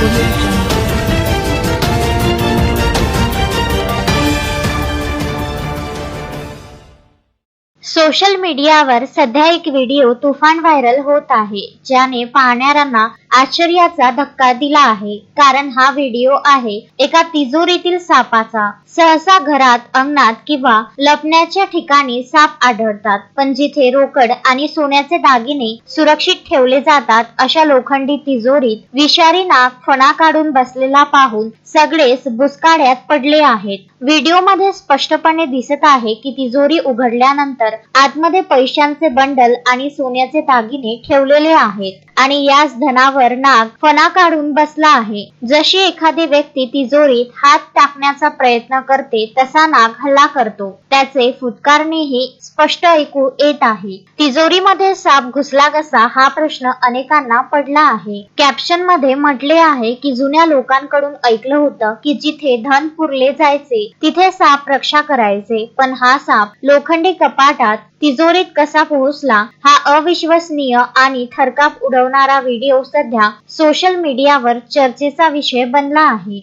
Revolution. Social मीडियावर सध्या एक व्हिडिओ तुफान व्हायरल होत आहे ज्याने पाहणाऱ्यांना आश्चर्याचा धक्का दिला आहे. कारण हा व्हिडिओ आहे एका तिजोरीतील सापाचा. सहसा घरात अंगणात किंवा लपण्याच्या ठिकाणी साप आढळतात पण जिथे रोकड आणि सोन्याचे दागिने सुरक्षित ठेवले जातात अशा लोखंडी तिजोरीत विषारी नाग फणा काढून बसलेला पाहून सगळेच बुसकाड्यात पडले आहेत. व्हिडिओमध्ये स्पष्टपणे दिसत आहे की तिजोरी उघडल्यानंतर आतमध्ये पैशांचे बंडल आणि सोन्याचे दागिने ठेवलेले आहेत. आणि याच धनावर नाग फणा काढून बसला आहे. जशी एखादी व्यक्ती तिजोरीत हात टाकण्याचा प्रयत्न करते तसा नाग हल्ला करतो. त्याचे फुटकारणेही स्पष्ट ऐकू येत आहे. तिजोरीमध्ये साप घुसला कसा हा प्रश्न अनेकांना पडला आहे. कॅप्शनमध्ये म्हटले आहे की जुन्या लोकांकडून ऐकलं होतं की जिथे धन पुरले जायचे तिथे साप रक्षा करायचे. पण हा साप लोखंडी कपाटात तिजोरीत कसा पोहोचला हा अविश्वसनीय आणि थरकाप उडवणारा व्हिडिओ सध्या सोशल मीडियावर चर्चेचा विषय बनला आहे.